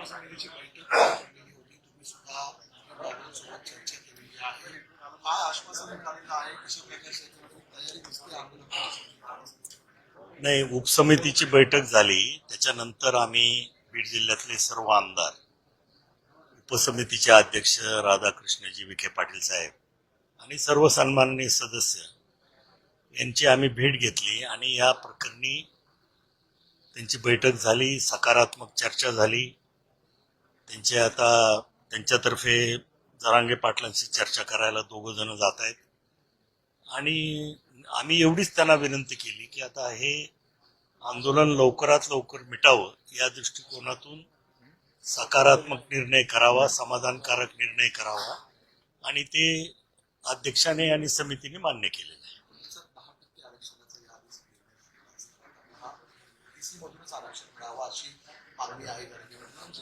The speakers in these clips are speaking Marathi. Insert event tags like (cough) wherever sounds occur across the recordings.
उपसमितीची बैठक झालेली होती तुम्ही सुद्धा सोबत चर्चा केलेली आहे काय आश्वासन मिळालेलं आहे कशा प्रकारची तयारी दिसते आंदोलनाची नाही उपसमितीची बैठक झाली. त्याच्यानंतर आम्ही बीड जिल्ह्यातले सर्व आमदार उपसमितीचे अध्यक्ष राधाकृष्णजी विखे पाटील साहेब आणि सर्व सन्माननीय सदस्य यांची आम्ही भेट घेतली आणि या प्रकरणी त्यांची बैठक झाली सकारात्मक चर्चा झाली. त्यांचे आता त्यांच्यातर्फे जरांगे पाटलांशी चर्चा करायला दोघं जण जात आहेत. आणि आम्ही एवढीच त्यांना विनंती केली की आता हे आंदोलन लवकरात लवकर मिटावं या दृष्टिकोनातून सकारात्मक निर्णय करावा समाधानकारक निर्णय करावा आणि ते अध्यक्षाने आणि समितीने मान्य केलेलं आहे. आरक्षण मिळावं अशी मागणी आहे.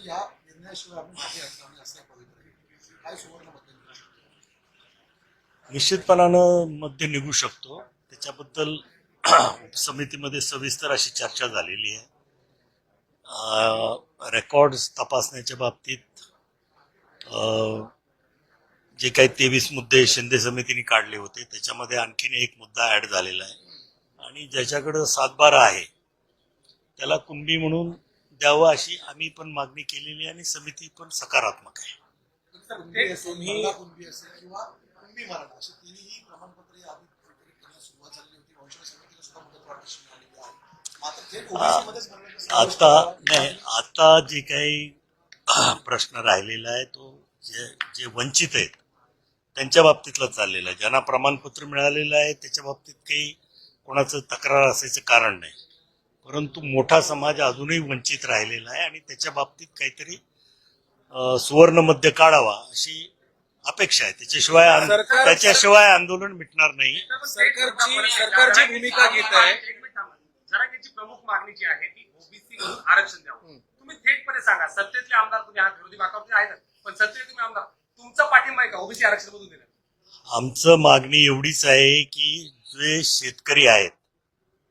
या निर्णयाशिवाय आपण मागे असं पवित्र काय सुवर्ण निश्चितपणानं मध्य निघू शकतो. त्याच्याबद्दल (clears throat) समितीमध्ये सविस्तर अशी चर्चा झालेली आहे. रेकॉर्ड्स तपासण्याच्या बाबतीत जे काही तेवीस मुद्दे शिंदे समितीने काढले होते त्याच्यामध्ये आणखीन एक मुद्दा ॲड झालेला आहे. आणि ज्याच्याकडं सातबारा आहे त्याला कुणबी म्हणून द्यावं अशी आम्ही पण मागणी केलेली आहे आणि समिती पण सकारात्मक आहे. आता नाही आता जे काही (clears throat) प्रश्न राहिलेला आहे तो जे जे वंचित आहेत त्यांच्या बाबतीतला चाललेला आहे. ज्यांना प्रमाणपत्र मिळालेलं आहे त्याच्या बाबतीत काही कोणाचं तक्रार असायचं कारण नाही. परंतु मोठा समाज अजूनही वंचित राहिलेला आहे आणि त्याच्या बाबतीत काहीतरी सुवर्ण मध्य काढावा अशी अपेक्षा आहे. त्याच्याशिवाय त्याच्याशिवाय आंदोलन मिटणार नाही. सरकारची सरकारची भूमिका घेत आहे. जरांगेची प्रमुख मागणी जी आहे ती ओबीसी आरक्षण द्यावं. तुम्ही थेटपणे सांगा. सत्तेतले आमदार तुम्ही आहात विरोधी बाकावरचे आहेत पण सत्तेत तुम्ही आमदार. तुमचा पाठिंबा आहे का ओबीसी आरक्षण मधून देण्यात? आमचं मागणी एवढीच आहे की जे शेतकरी आहेत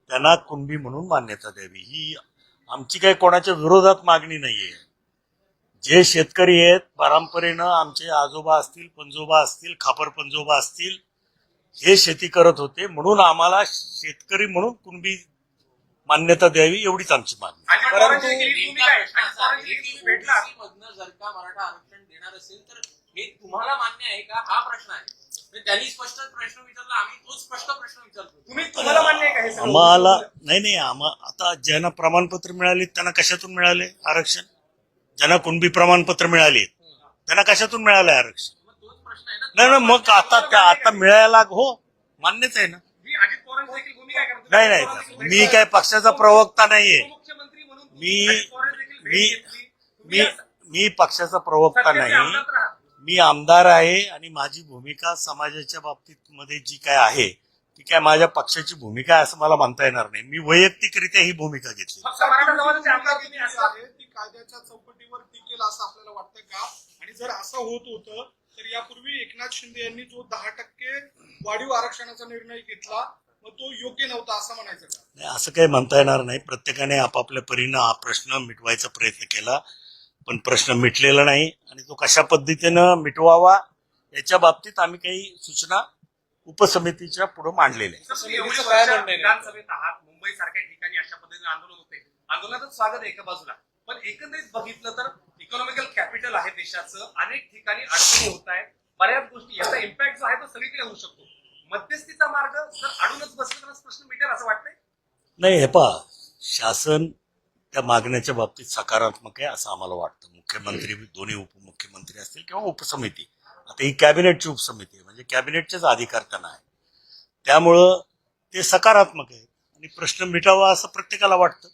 त्यांना कुणबी म्हणून मान्यता द्यावी. ही आमची काही कोणाच्या विरोधात मागणी नाहीये. जे शेतकरी आहेत परंपरेनं आमचे आजोबा असतील पंजोबा असतील खापर पंजोबा असतील हे शेती करत होते. म्हणून आम्हाला शेतकरी म्हणून कुणबी मान्यता द्यावी एवढीच आमची मागणी. परंतु आहे जर का मराठा आरक्षण देणार असेल तर हे तुम्हाला मान्य आहे का? हा प्रश्न आहे. त्यांनी स्पष्ट प्रश्न विचारला आम्ही तोच स्पष्ट प्रश्न विचारतो. तुम्ही तुम्हाला मान्य आहे का हे सगळं? आम्हाला नाही नाही आम्हा आता ज्यांना प्रमाणपत्र मिळाले त्यांना कशातून मिळाले आरक्षण? ज्यांना कुणबी प्रमाणपत्र मिळाले त्यांना कशातून मिळालंय आरक्षण? मग तोच प्रश्न आहे ना. नाही ना मग आता त्या आता मिळायला हो मान्यच आहे ना. ही अजित पवारांची देखील भूमिका आहे का? नाही नाही मी काय पक्षाचा प्रवक्ता नाहीये. मुख्यमंत्री म्हणून तुम्ही मी अजित पवारांची देखील भेट मी घेतली. तुम्ही मी असं- मी पक्षाचा प्रवक्ता सत्तेचे नाही. आमदार. मी आमदार आहे आणि माझी भूमिका समाजाच्या बाबतीत मध्ये जी काय आहे ती काय माझ्या पक्षाची भूमिका आहे असं मला म्हणता येणार नाही. मी वैयक्तिकरित्या ही भूमिका घेतली कायद्याच्या चौकटीवर टिकेल असं आपल्याला वाटतं का? आणि जर असं होत होतं तर यापूर्वी एकनाथ शिंदे यांनी जो दहा टक्के वाढीव आरक्षणाचा निर्णय घेतला मग तो योग्य नव्हता असं म्हणायचं का? नाही, असं काही म्हणता येणार नाही. प्रत्येकाने आपापल्या परीनं हा प्रश्न मिटवायचा प्रयत्न केला. पण प्रश्न मिटलेला नाही आणि तो कशा पद्धतीनं मिटवावा याच्या बाबतीत आम्ही काही सूचना उपसमितीच्या पुढे मांडलेल्या? विधानसभेत आहात. मुंबई सारख्या ठिकाणी अशा पद्धतीने आंदोलन होते. आंदोलनाचं स्वागत आहे एका बाजूला. पण एकंदरीत बघितलं तर इकॉनॉमिकल कॅपिटल आहे देशाचं. अनेक ठिकाणी अडचणी होत आहेत. बऱ्याच गोष्टी याचा इम्पॅक्ट जो आहे तो सगळीकडे होऊ शकतो. मध्यस्थीचा मार्ग जर अडूनच बसला तर प्रश्न मिटेल असं वाटतंय? नाही हे पहा. शासन त्या मागण्याच्या बाबतीत सकारात्मक आहे असं आम्हाला वाटतं. मुख्यमंत्री दोन्ही उपमुख्यमंत्री असतील किंवा उपसमिती. आता ही कॅबिनेटची उपसमिती आहे म्हणजे कॅबिनेटचेच अधिकार त्यांना आहे. त्यामुळं ते सकारात्मक आहे. आणि प्रश्न मिटावा असं प्रत्येकाला वाटतं.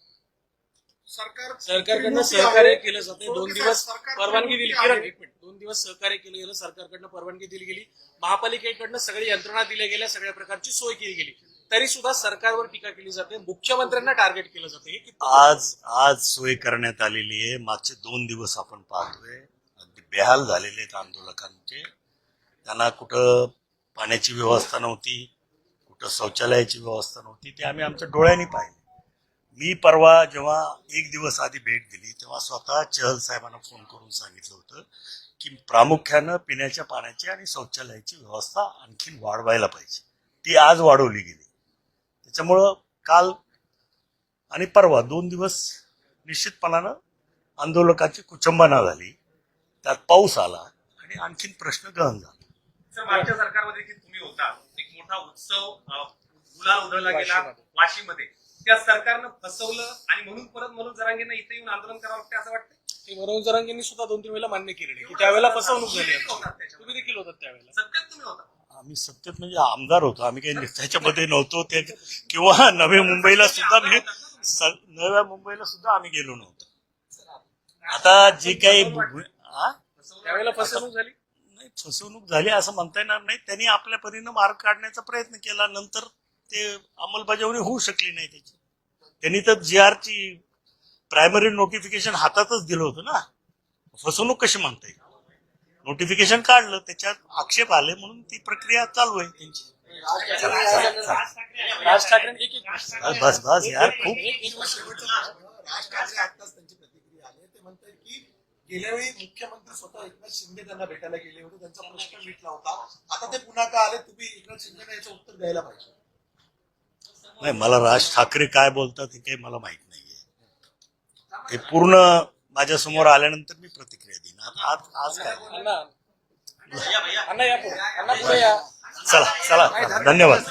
सरकार सरकारकडनं सहकार्य. केलं जाते दोन दिवस सरकार परवानगी दिली. किरण एक मिनिट. दोन दिवस सहकार्य केलं गेलं सरकारकडनं परवानगी दिली गेली. महापालिकेकडनं सगळी यंत्रणा दिल्या गेल्या सगळ्या प्रकारची सोय केली गेली. तरी सुद्धा सरकारवर टीका केली जाते मुख्यमंत्र्यांना टार्गेट केलं जाते आज आज सोय करण्यात आलेली आहे. मागचे दोन दिवस आपण पाहतोय. अगदी बेहाल झालेले आहेत आंदोलकांचे. त्यांना कुठं पाण्याची व्यवस्था नव्हती कुठं शौचालयाची व्यवस्था नव्हती ते आम्ही आमच्या डोळ्यांनी पाहिले. मी परवा जेव्हा एक दिवस आधी भेट दिली तेव्हा स्वतः चहल साहेबांना फोन करून सांगितलं होतं की प्रामुख्यानं पिण्याच्या पाण्याची आणि शौचालयाची व्यवस्था आणखीन वाढवायला पाहिजे. ती आज वाढवली गेली. त्याच्यामुळं काल आणि परवा दोन दिवस निश्चितपणानं आंदोलकाची कुचंबना झाली. त्यात पाऊस आला आणि आणखीन प्रश्न गहन झाला. सर मागच्या सरकारमध्ये तुम्ही होता. एक मोठा उत्सव गुलाल उधळला गेला वाशीमध्ये. त्या सरकारनं फसवलं आणि म्हणून परत म्हणून जरांगेनं इथे येऊन आंदोलन करावं लागते असं वाटतं ते मनोज जरांगेंनी सुद्धा दोन तीन वेळेला मान्य केलेलं की त्यावेळेला फसवणूक झाली. तुम्ही देखील होतात त्यावेळेला. सत्यात तुम्ही होता. आम्ही सत्तेत म्हणजे आमदार होतो. आम्ही काही त्याच्यामध्ये नव्हतो. ते किंवा नवी मुंबईला सुद्धा मी स- नव्या मुंबईला सुद्धा आम्ही गेलो नव्हतो. आता जे काही फसवणूक झाली? नाही फसवणूक झाली असं म्हणता येणार नाही. त्यांनी आपल्या परीनं मार्ग काढण्याचा प्रयत्न केला. नंतर ते अंमलबजावणी होऊ शकली नाही त्याची. त्यांनी तर जी आरची प्रायमरी नोटिफिकेशन हातातच दिलं होतं ना. फसवणूक कशी म्हणता येईल? नोटिफिकेशन काढलं त्याच्यात आक्षेप आले म्हणून ती प्रक्रिया चालू आहे. त्यांची राज ठाकरे एक एक बस बस बस यार खूप. राज ठाकरे आत्ताच त्यांची प्रतिक्रिया आली. ते म्हणतात की गेल्या वेळी मुख्यमंत्री स्वतः एकनाथ शिंदे त्यांना भेटायला गेले होते. त्यांचा प्रश्न मिटला होता. आता ते पुन्हा का आले? तुम्ही एकनाथ शिंदेना याचं उत्तर द्यायला पाहिजे. नाही मला राज ठाकरे काय बोलतात हे काही मला माहीत नाहीये. ते पूर्ण माझ्यासमोर आल्यानंतर मी प्रतिक्रिया देईन. आज आज- काय? अण्णा अण्णा या पुढे. अण्णा पुढे. या चला. चला धन्यवाद.